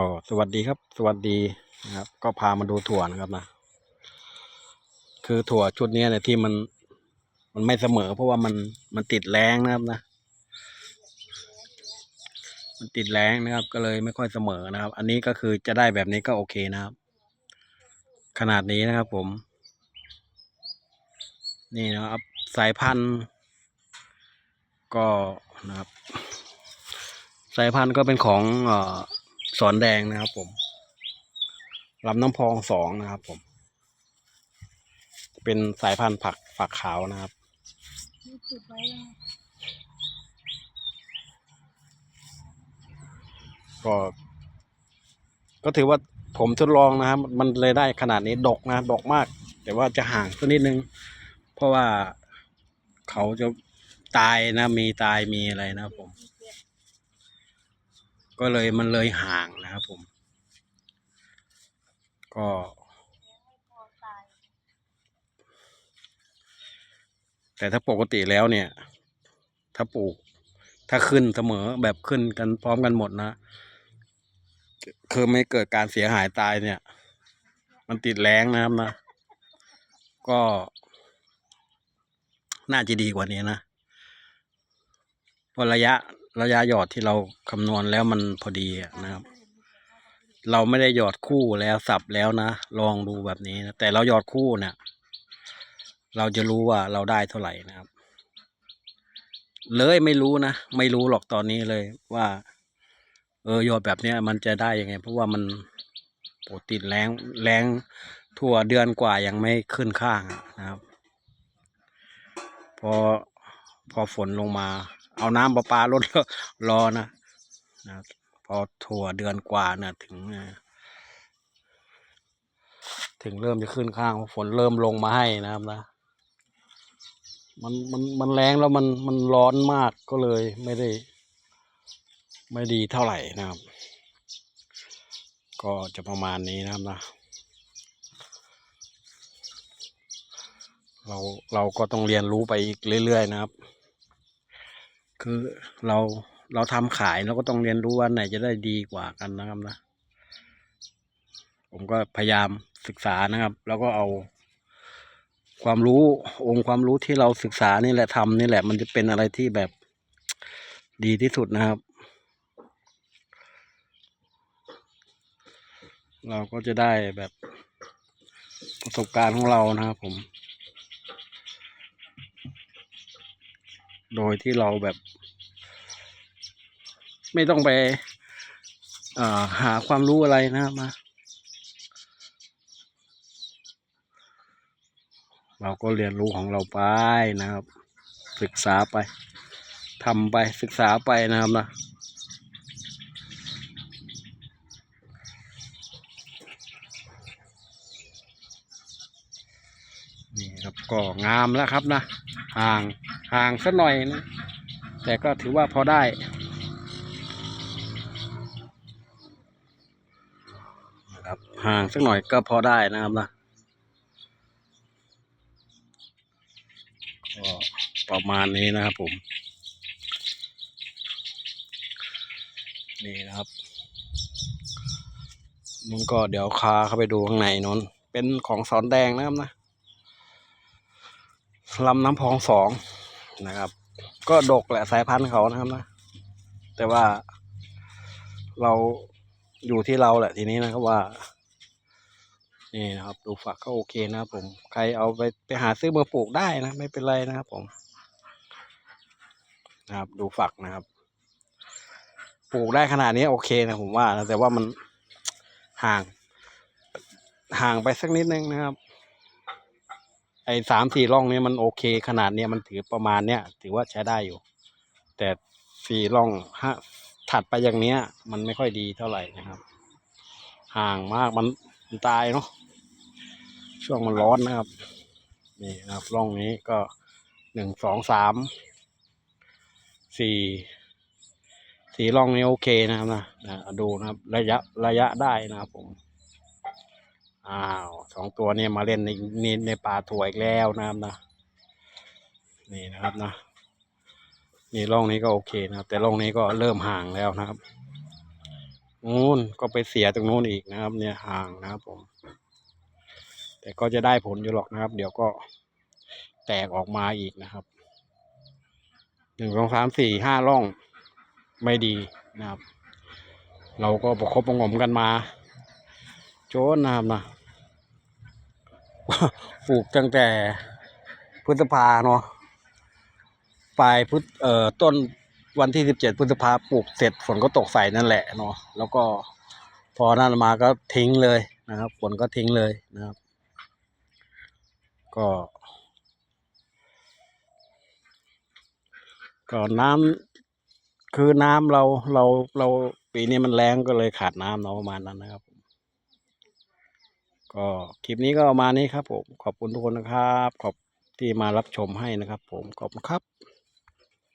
ก็สวัสดีครับ สวัสดีนะครับ ก็พามาดูถั่วนะครับนะ คือถั่วชุดนี้เนี่ยที่มัน มันไม่เสมอ เพราะว่ามันมันติดแรงนะครับนะ มันติดแรงนะครับ ก็เลยไม่ค่อยเสมอนะครับ อันนี้ก็คือจะได้แบบนี้ก็โอเคนะครับ ขนาดนี้นะครับผม นี่นะครับ สายพันธุ์ก็นะครับ สายพันธุ์ก็เป็นของเออ สอนแดงนะครับผมลำน้ำพองสองนะครับผม เป็นสายพันธุ์ผักฝักขาวนะครับก็ ก็ถือว่าผมทดลองนะครับ มันเลยได้ขนาดนี้ดกนะดกมาก แต่ว่าจะห่างสักนิดนึง เพราะว่าเขาจะตายนะมีตายมีอะไรนะครับผม ก็เลยมันเลยห่างนะครับผม ก็แต่ถ้าปกติแล้วเนี่ย ถ้าปลูก ถ้าขึ้นเสมอแบบขึ้นกันพร้อมกันหมดนะ คือไม่เกิดการเสียหายตายเนี่ย มันติดแรงนะครับนะ ก็ น่าจะดีกว่านี้นะพระระยะ ระยะหยอดที่เราคำนวณแล้วมันพอดีนะครับ เราไม่ได้หยอดคู่แล้วสับแล้วนะ ลองดูแบบนี้นะแต่เราหยอดคู่เนี่ยเราจะรู้ว่าเราได้เท่าไหร่นะครับ เลยไม่รู้นะ ไม่รู้หรอกตอนนี้เลยว่า เออหยอดแบบเนี้ย มันจะได้ยังไง เพราะว่ามันปกติแรงแรงทั่วเดือนกว่ายังไม่ขึ้นข้างนะครับ พอพอฝนลงมา เอาน้ำประปาลดรอนะนะ พอถั่วเดือนกว่านะถึงถึงเริ่มจะขึ้นข้างเพราะฝนเริ่มลงมาให้นะครับนะ มันมันมันแรงแล้วมันมันร้อนมากก็เลยไม่ได้ ไม่ดีเท่าไหร่นะครับ ก็จะประมาณนี้นะครับนะเราเราก็ต้องเรียนรู้ไปอีกเรื่อย ๆ นะครับ คือเราเราทำขายเราก็ต้องเรียนรู้ว่าไหนจะได้ดีกว่ากันนะครับนะ ผมก็พยายามศึกษานะครับ แล้วก็เอา ความรู้องค์ความรู้ที่เราศึกษานี่แหละทำนี่แหละ มันจะเป็นอะไรที่แบบดีที่สุดนะครับ เราก็จะได้แบบประสบการณ์ของเรานะครับผม โดยที่เราแบบ ไม่ต้องไปหาความรู้อะไรนะครับมา เราก็เรียนรู้ของเราไปนะครับ ศึกษาไปทำไปศึกษาไปนะครับนะนี่ครับก็งามแล้วครับนะห่าง ห่างสักหน่อยนะ แต่ก็ถือว่าพอได้ นะครับห่างสักหน่อยก็พอได้นะครับนะก็ประมาณนี้นะครับผม นี่นะครับนุ่นก็เดี๋ยวคาเข้าไปดูข้างในนนเป็นของสอนแดงนะครับนะลำน้ำพองสอง นะครับ ก็ดกแหละสายพันธุ์เขานะครับนะ แต่ว่า เราอยู่ที่เราแหละทีนี้นะครับว่า นี่นะครับ ดูฝักก็โอเคนะครับผม ใครเอาไปไปหาซื้อมาปลูกได้นะ ไม่เป็นไรนะครับผมนะครับ ดูฝักนะครับ ปลูกได้ขนาดนี้โอเคนะผมว่านะแต่ว่ามันห่าง ห่างไปสักนิดนึงนะครับ ไอ้สามสี่ร่องนี้มันโอเค ขนาดเนี้ยมันถือประมาณเนี้ยถือว่าใช้ได้อยู่ แต่สี่ร่องห้าถัดไปอย่างเนี้ย มันไม่ค่อยดีเท่าไหร่นะครับ ห่างมากมันมันตายเนาะช่วงมันร้อนนะครับ นี่นะครับร่องนี้ก็หนึ่งสองสามสี่สี่ร่องนี้โอเคนะครับนะนะดูนะครับ ระยะระยะได้นะครับผม อ้าวสองตัวเนี่ยมาเล่นในในในป่าถั่วอีกแล้วนะครับนะนี่นะครับนะนี่ร่องนี้ก็โอเคนะครับ แต่ร่องนี้ก็เริ่มห่างแล้วนะครับนู้นก็ไปเสียตรงนู้นอีกนะครับ เนี่ยห่างนะครับผม แต่ก็จะได้ผลอยู่หรอกนะครับ เดี๋ยวก็แตกออกมาอีกนะครับหนึ่งสองสามสี่ห้าร่องไม่ดีนะครับ เราก็ประคบประงมกันมา โจนนะครับนะ ปลูกตั้งแต่พฤษภาเนาะปลายพฤษเอ่อต้นวันที่สิบเจ็ดพฤษภาปลูกเสร็จฝนก็ตกใส่นั่นแหละเนาะแล้วก็พอนั่นมาก็ทิ้งเลยนะครับฝนก็ทิ้งเลยนะครับ ก็ ก็น้ำคือน้ำเราเราเราปีนี้มันแรงก็เลยขาดน้ำเนาะประมาณนั้นนะครับ ก็คลิปนี้ก็ประมาณนี้ครับผมขอบคุณทุกคนนะครับ ขอบที่มารับชมให้นะครับ ผมขอบคุณครับ